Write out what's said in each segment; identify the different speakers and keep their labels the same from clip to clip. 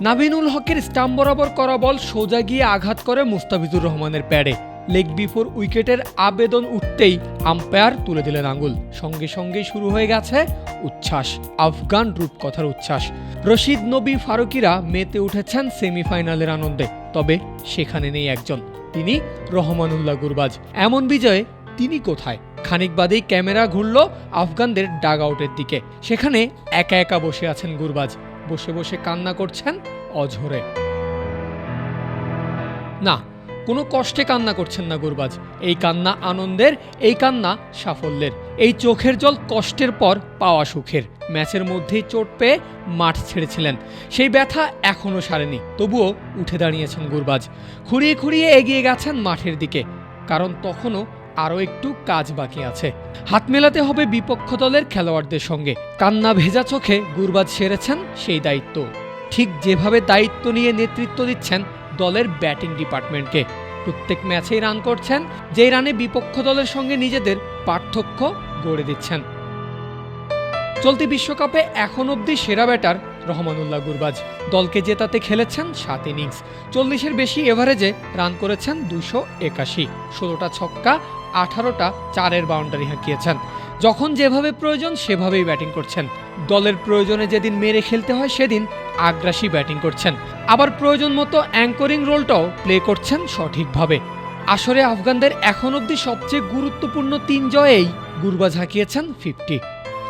Speaker 1: নাবিনুল হকের স্টাম্প বরাবর করা বল সোজা গিয়ে আঘাত করে মুস্তাফিজুর রহমানের প্যাডে। লেগ বিফোর উইকেটের আবেদন উঠতেই আম্পায়ার তুলে দিলেন আঙুল। সঙ্গে সঙ্গেই শুরু হয়ে গেছে উচ্ছ্বাস, আফগান রূপকথার উচ্ছ্বাস। রশিদ নবী ফারুকিরা মেতে উঠেছেন সেমিফাইনালের আনন্দে, তবে সেখানে নেই একজন। তিনি রহমানুল্লাহ গুরবাজ। এমন বিজয়ে তিনি কোথায়? খানিক বাদেই ক্যামেরা ঘুরল আফগানদের ডাগ আউটের দিকে। সেখানে একা একা বসে আছেন গুরবাজ। বসে বসে কান্না করছেন অঝরে। না, কোনো কষ্টে কান্না করছেন না গুরবাজ। এই কান্না আনন্দের, এই কান্না সাফল্যের। এই চোখের জল কষ্টের পর পাওয়া সুখের। ম্যাচের মধ্যেই চোট পেয়ে মাঠ ছেড়েছিলেন। সেই ব্যথা এখনও সারেনি। তবুও উঠে দাঁড়িয়েছেন গুরবাজ। খুঁড়িয়ে খুঁড়িয়ে এগিয়ে গেছেন মাঠের দিকে। কারণ তখনও আরও একটু কাজ বাকি আছে। হাত মেলাতে হবে বিপক্ষ দলের খেলোয়াড়দের সঙ্গে। কান্না ভেজা চোখে গুরবাজ সেরেছেন সেই দায়িত্ব। ঠিক যেভাবে দায়িত্ব নিয়ে নেতৃত্ব দিচ্ছেন দলের ব্যাটিং ডিপার্টমেন্টকে। প্রত্যেক ম্যাচেই রান করছেন, যেই রানে বিপক্ষ দলের সঙ্গে নিজেদের পার্থক্য গড়ে দিচ্ছেন। চলতি বিশ্বকাপে এখন অবধি সেরা ব্যাটার রহমানুল্লাহ গুরবাজ। দলকে জেতাতে খেলেছেন সাত ইনিংস। চল্লিশের বেশি এভারেজে রান করেছেন দুশো একাশি। ষোলোটা ছক্কা, আঠারোটা চারের বাউন্ডারি হাঁকিয়েছেন। যখন যেভাবে প্রয়োজন সেভাবেই ব্যাটিং করছেন। দলের প্রয়োজনে যেদিন মেরে খেলতে হয় সেদিন আগ্রাসী ব্যাটিং করছেন। আবার প্রয়োজন মতো অ্যাঙ্করিং রোলটাও প্লে করছেন সঠিকভাবে। আসরে আফগানদের এখন অবধি সবচেয়ে গুরুত্বপূর্ণ তিন জয়েই গুরবাজ হাঁকিয়েছেন ফিফটি।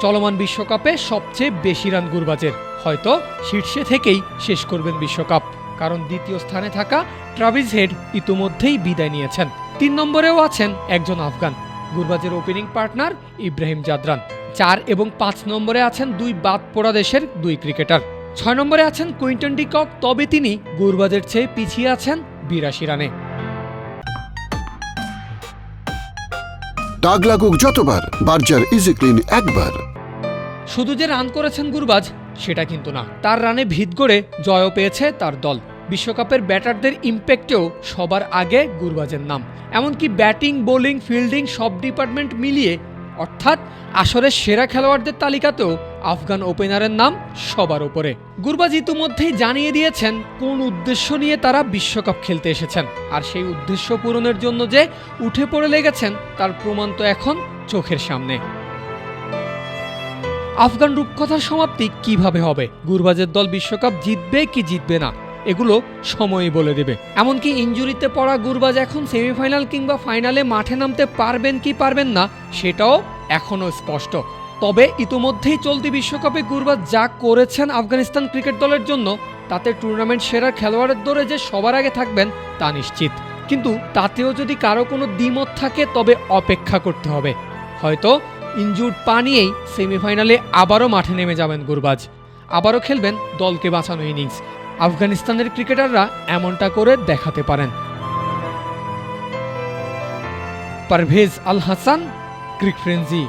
Speaker 1: চলমান বিশ্বকাপে সবচেয়ে বেশি রান গুরবাজের। হয়তো শীর্ষে থেকেই শেষ করবেন বিশ্বকাপ কারণ দ্বিতীয় স্থানে থাকা ট্রাভিস হেড ইতোমধ্যেই বিদায় নিয়েছেন। তিন নম্বরেও আছেন একজন আফগান গুরবাজের ওপেনিং পার্টনার ইব্রাহিম জাদরান। চার এবং পাঁচ নম্বরে আছেন দুই বাদ পড়া দেশের দুই ক্রিকেটার। ছয় নম্বরে আছেন কুইন্টন ডিকক তবে তিনি গুরবাজের চেয়ে পিছিয়ে আছেন বিরাশি রানে।
Speaker 2: দাগ লাগুক যতবার বার্জার ইজি ক্লিন একবার।
Speaker 1: শুধু যে রান করেছেন গুরবাজ সেটা কিন্তু না। তার রানে ভিত গড়ে জয়ও পেয়েছে তার দল। বিশ্বকাপের ব্যাটারদের ইম্প্যাক্টেও সবার আগে গুরবাজের নাম। এমনকি ব্যাটিং, বোলিং, ফিল্ডিং সব ডিপার্টমেন্ট মিলিয়ে, অর্থাৎ আসরের সেরা খেলোয়াড়দের তালিকাতেও আফগান ওপেনারের নাম সবার ওপরে। গুরবাজ ইতিমধ্যেই জানিয়ে দিয়েছেন কোন উদ্দেশ্য নিয়ে তারা বিশ্বকাপ খেলতে এসেছেন। আর সেই উদ্দেশ্য পূরণের জন্য যে উঠে পড়ে লেগেছেন তার প্রমাণ তো এখন চোখের সামনে। আফগান রূপকথার সমাপ্তি কীভাবে হবে? গুরবাজের দল বিশ্বকাপ জিতবে কি জিতবে না? এগুলো সময়ই বলে দেবে। এমনকি ইঞ্জুরিতে পড়া গুরবাজ এখন সেমিফাইনাল কিংবা ফাইনালে মাঠে নামতে পারবেন কি পারবেন না, সেটাও এখনও স্পষ্ট। তবে ইতোমধ্যেই চলতি বিশ্বকাপে গুরবাজ যা করেছেন আফগানিস্তান ক্রিকেট দলের জন্য, তাতে টুর্নামেন্ট সেরা খেলোয়াড়ের দৌড়ে যে সবার আগে থাকবেন, তা নিশ্চিত। কিন্তু তাতেও যদি কারও কোনো দ্বিমত থাকে, তবে অপেক্ষা করতে হবে। হয়তো ইনজুর্ড পা নিয়েই সেমিফাইনালে আবারও মাঠে নেমে যাবেন গুরবাজ। আবারও খেলবেন দলকে বাঁচানো ইনিংস। আফগানিস্তানের ক্রিকেটাররা এমনটা করে দেখাতে পারেন। পারভেজ আল হাসান, ক্রিক ফ্রেন্সি।